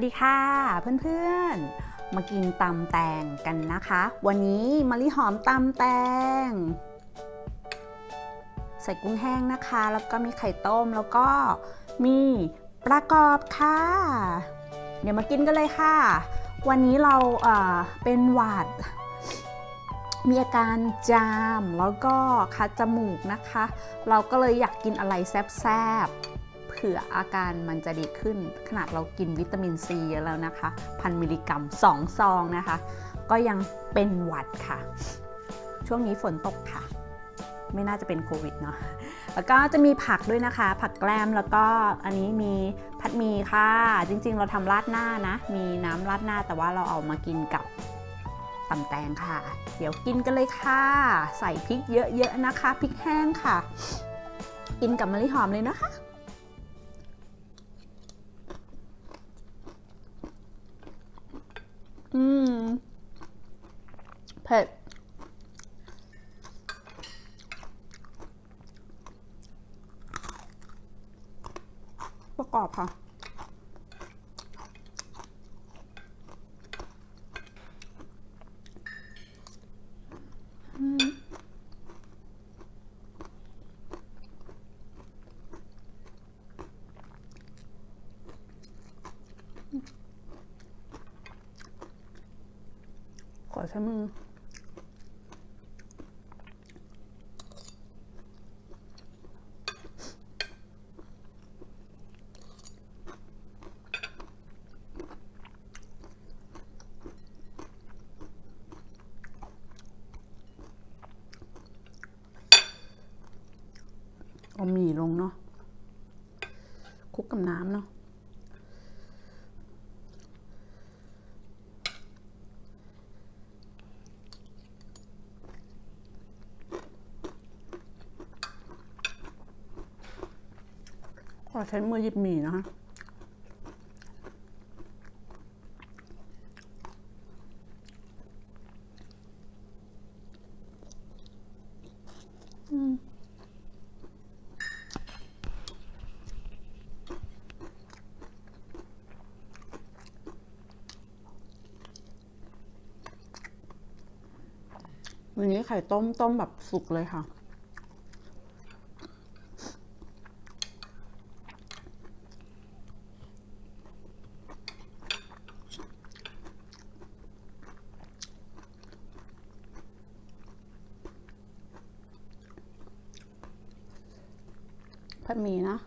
สวัสดีค่ะ เพื่อนๆ มากินตำแตงกันนะคะ วันนี้มะลิหอมตำแตง ใส่กุ้งแห้งนะคะ แล้วก็มีไข่ต้มแล้วก็มีประกรอบค่ะ เดี๋ยวมากินกันเลยค่ะ วันนี้เราเอ่อเป็นหวัด มีอาการจามแล้วก็คัดจมูกนะคะ เราก็เลยอยากกินอะไรแซ่บๆ เผื่ออาการมันจะดีขึ้น ขนาดเรากินวิตามินซีเยอะแล้วนะคะพันมิลลิกรัม2ซองนะคะ ก็ยังเป็นหวัดค่ะ ช่วงนี้ฝนตกค่ะ ไม่น่าจะเป็นโควิดเนาะแล้วก็จะมีผักด้วยนะคะ ผักแกล้มแล้วก็อันนี้มีผัดหมี่ค่ะ จริงๆ เราทำราดหน้านะ มีน้ำราดหน้าแต่ว่าเราเอามากินกับตำแตงค่ะ เดี๋ยวกินกันเลยค่ะ ใส่พริกเยอะๆนะคะพริกแห้งค่ะ กินกับมะลิหอมเลยนะคะ อืม เผ็ด ประกอบค่ะ อืม ข อใช้มือเอาหมี่ลงเนาะคลุกกับน้ำเนาะ อใช้มือหยิบหมี่นะคะอืมวันนี้ไข่ต้มต้มแบบสุกเลยค่ะ ผัดหมี่นะ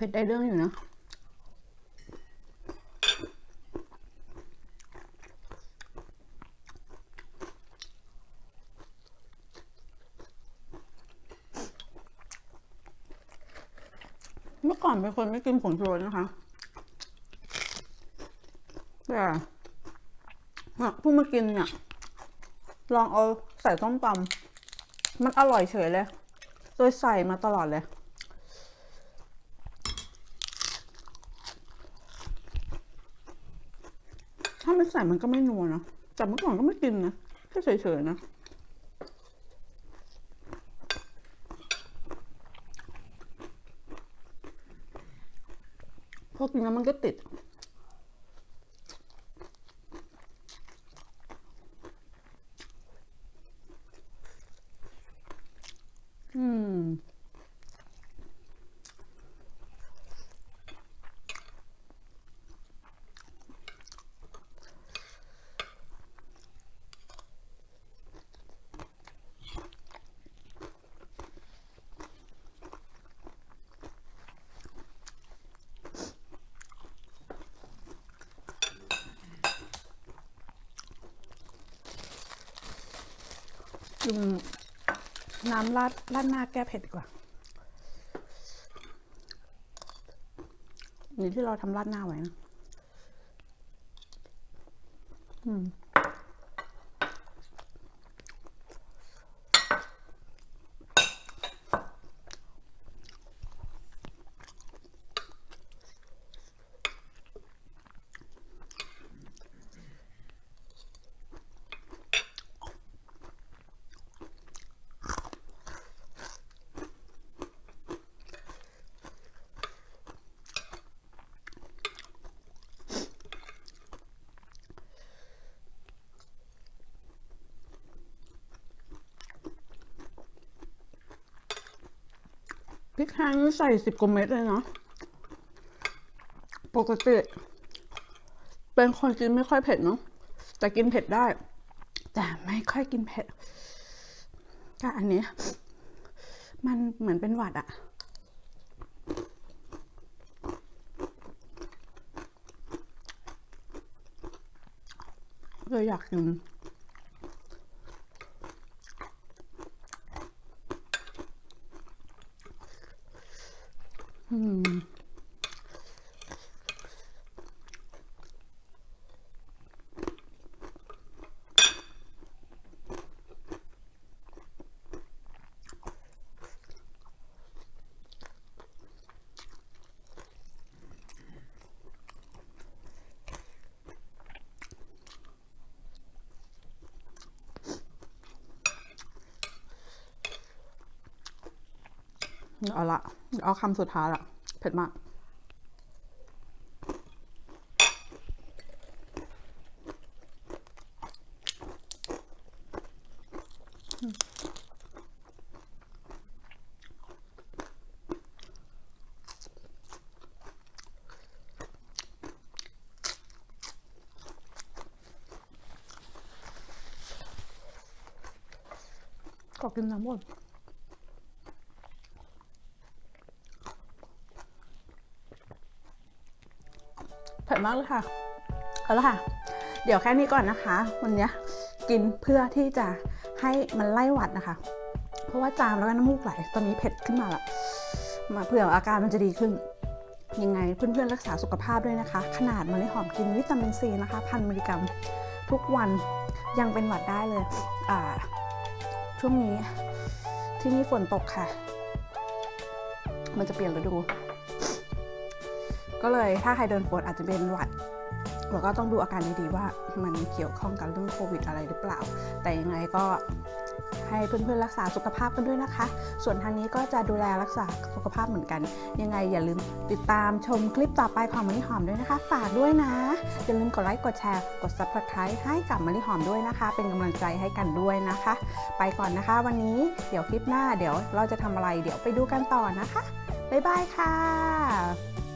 เผ็ดได้เรื่องอยู่นะเมื่อก่อนเป็นคนไม่กินผงชูรสนะคะ แต่เพิ่งมากินเนี่ย ลองเอาใส่ส้มตำมันอร่อยเฉยเลย โดยใส่มาตลอดเลย ไม่ใส่มันก็ไม่นัวนะแต่เมื่อก่อนก็ไม่กินนะแค่เฉยๆนะพอกินแล้วมันก็ติด อืม กินน้ำราดราดหน้าแก้เผ็ดดีกว่านี่ที่เราทำราดหน้าไว้นะ อืม พริกแห้งใส่สิบกว่าเม็ดเลยเนาะปกติเป็นคนกินไม่ค่อยเผ็ดเนาะแต่กินเผ็ดได้ แต่ไม่ค่อยกินเผ็ดก็อันนี้ มันเหมือนเป็นหวัดอะเลยอยากกิน เอาละ เอาคำสุดท้ายละ เผ็ดมากขอกินน้ำหมด มากเลยค่ะ เอาละค่ะ เดี๋ยวแค่นี้ก่อนนะคะ วันนี้กินเพื่อที่จะให้มันไล่หวัดนะคะ เพราะว่าจามแล้วก็น้ำมูกไหล ตอนนี้เผ็ดขึ้นมาละมาเผื่ออาการมันจะดีขึ้น ยังไงเพื่อนๆรักษาสุขภาพด้วยนะคะ ขนาดมันได้หอมกินวิตามินซีนะคะพันมิลลิกรัมทุกวันยังเป็นหวัดได้เลย อ่า ช่วงนี้ที่นี่ฝนตกค่ะ มันจะเปลี่ยนฤดู ก็เลยถ้าใครเดินฝนอาจจะเป็นหวัดเราก็ต้องดูอาการดีๆว่ามันเกี่ยวข้องกับเรื่องโควิดอะไรหรือเปล่า แต่ยังไงก็ให้เพื่อนๆรักษาสุขภาพกันด้วยนะคะ ส่วนทางนี้ก็จะดูแลรักษาสุขภาพเหมือนกัน ยังไงอย่าลืมติดตามชมคลิปต่อไปของมะลิหอมด้วยนะคะ ฝากด้วยนะ อย่าลืมกดไลค์กดแชร์ กด subscribe ให้กับมะลิหอมด้วยนะคะ เป็นกำลังใจให้กันด้วยนะคะ ไปก่อนนะคะ วันนี้เดี๋ยวคลิปหน้าเดี๋ยวเราจะทำอะไรเดี๋ยวไปดูกันต่อนะคะบ๊ายบายค่ะ